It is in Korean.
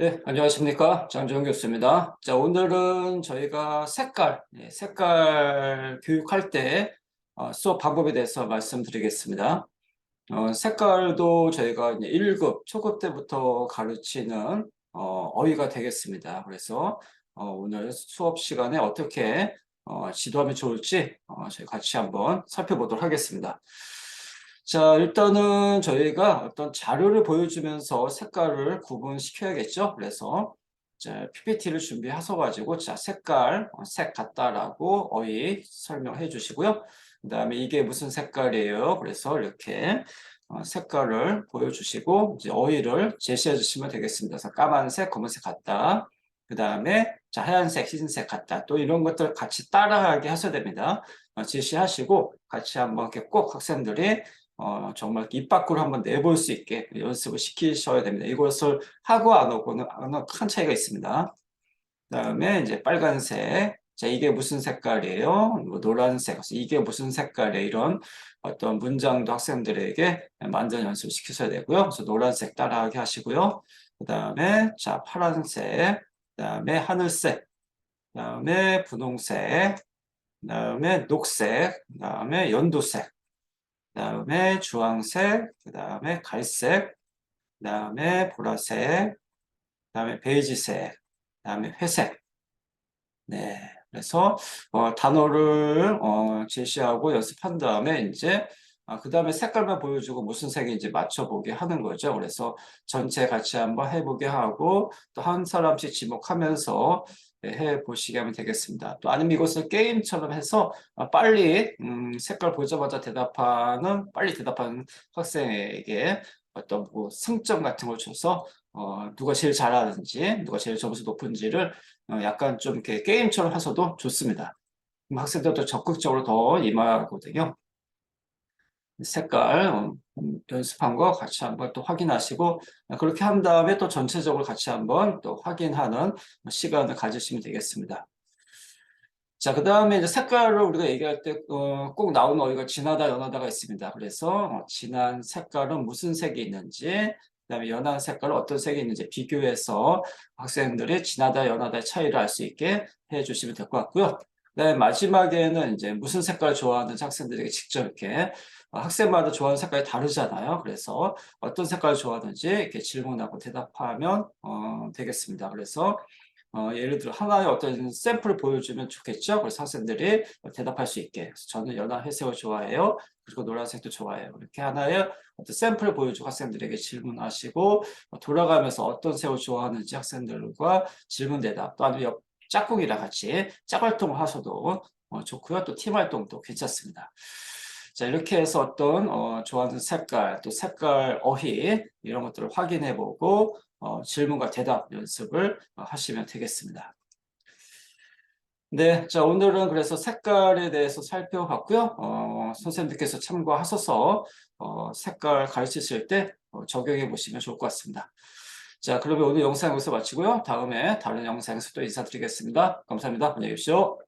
네, 안녕하십니까. 장정 교수입니다. 자, 오늘은 저희가 색깔, 예, 색깔 교육할 때 어, 수업 방법에 대해서 말씀드리겠습니다. 어, 색깔도 저희가 이제 1급, 초급 때부터 가르치는 어, 어휘가 되겠습니다. 그래서 어, 오늘 수업 시간에 어떻게 어, 지도하면 좋을지 어, 저희 같이 한번 살펴보도록 하겠습니다. 자, 일단은 저희가 어떤 자료를 보여주면서 색깔을 구분시켜야겠죠. 그래서 자, PPT를 준비하셔 가지고 자, 색깔, 어, 색 같다라고 어휘 설명해 주시고요. 그 다음에 이게 무슨 색깔이에요. 그래서 이렇게 어, 색깔을 보여주시고 이제 어휘를 제시해 주시면 되겠습니다. 그래서 까만색, 검은색 같다. 그 다음에 자, 하얀색, 흰색 같다. 또 이런 것들 같이 따라하게 하셔야 됩니다. 어, 제시하시고 같이 한번 이렇게 꼭 학생들이 어, 정말 입 밖으로 한번 내볼 수 있게 연습을 시키셔야 됩니다. 이것을 하고 안 하고는 큰 차이가 있습니다. 그 다음에 이제 빨간색. 자, 이게 무슨 색깔이에요? 뭐 노란색. 이게 무슨 색깔이에요? 이런 어떤 문장도 학생들에게 만든 연습을 시키셔야 되고요. 그래서 노란색 따라하게 하시고요. 그 다음에 자, 파란색. 그 다음에 하늘색. 그 다음에 분홍색. 그 다음에 녹색. 그 다음에 연두색. 그 다음에 주황색, 그 다음에 갈색, 그 다음에 보라색, 그 다음에 베이지색, 그 다음에 회색. 네. 그래서 어, 단어를 어, 제시하고 연습한 다음에 이제 아, 그 다음에 색깔만 보여주고 무슨 색인지 맞춰보게 하는 거죠. 그래서 전체 같이 한번 해보게 하고 또 한 사람씩 지목하면서 네, 해 보시게 하면 되겠습니다. 또 아니면 이것을 게임처럼 해서 어, 빨리 음, 색깔 보자마자 대답하는 빨리 대답하는 학생에게 어떤 뭐 승점 같은 걸 줘서 어, 누가 제일 잘하는지 누가 제일 점수 높은지를 어, 약간 좀 이렇게 게임처럼 하셔도 좋습니다. 학생들도 적극적으로 더 임하거든요. 색깔 어, 음, 연습한 거 같이 한번 또 확인하시고 그렇게 한 다음에 또 전체적으로 같이 한번 또 확인하는 시간을 가지시면 되겠습니다. 자, 그 다음에 이제 색깔을 우리가 얘기할 때꼭 나오는 어휘가 진하다, 연하다가 있습니다. 그래서 어, 진한 색깔은 무슨 색이 있는지, 그 다음에 연한 색깔은 어떤 색이 있는지 비교해서 학생들이 진하다, 연하다의 차이를 알 수 있게 해주시면 될 것 같고요. 네, 마지막에는 이제 무슨 색깔 좋아하는지 학생들에게 직접 이렇게 어, 학생마다 좋아하는 색깔이 다르잖아요. 그래서 어떤 색깔 좋아하는지 이렇게 질문하고 대답하면 어, 되겠습니다. 그래서 어, 예를 들어 하나의 어떤 샘플을 보여주면 좋겠죠. 그래서 학생들이 대답할 수 있게. 저는 연한 회색을 좋아해요. 그리고 노란색도 좋아해요. 이렇게 하나의 어떤 샘플을 보여주고 학생들에게 질문하시고 어, 돌아가면서 어떤 색을 좋아하는지 학생들과 질문 대답 또 아니면 옆 짝꿍이랑 같이 짝활동을 하셔도 어, 좋고요. 또 팀 활동도 괜찮습니다. 자, 이렇게 해서 어떤 어, 좋아하는 색깔, 또 색깔 어휘 이런 것들을 확인해 보고 어, 질문과 대답 연습을 어, 하시면 되겠습니다. 네, 자 오늘은 그래서 색깔에 대해서 살펴봤고요. 어, 선생님들께서 참고하셔서 어, 색깔 가르치실 때 어, 적용해 보시면 좋을 것 같습니다. 자, 그러면 오늘 영상 여기서 마치고요. 다음에 다른 영상에서 또 인사드리겠습니다. 감사합니다. 안녕히 계십시오.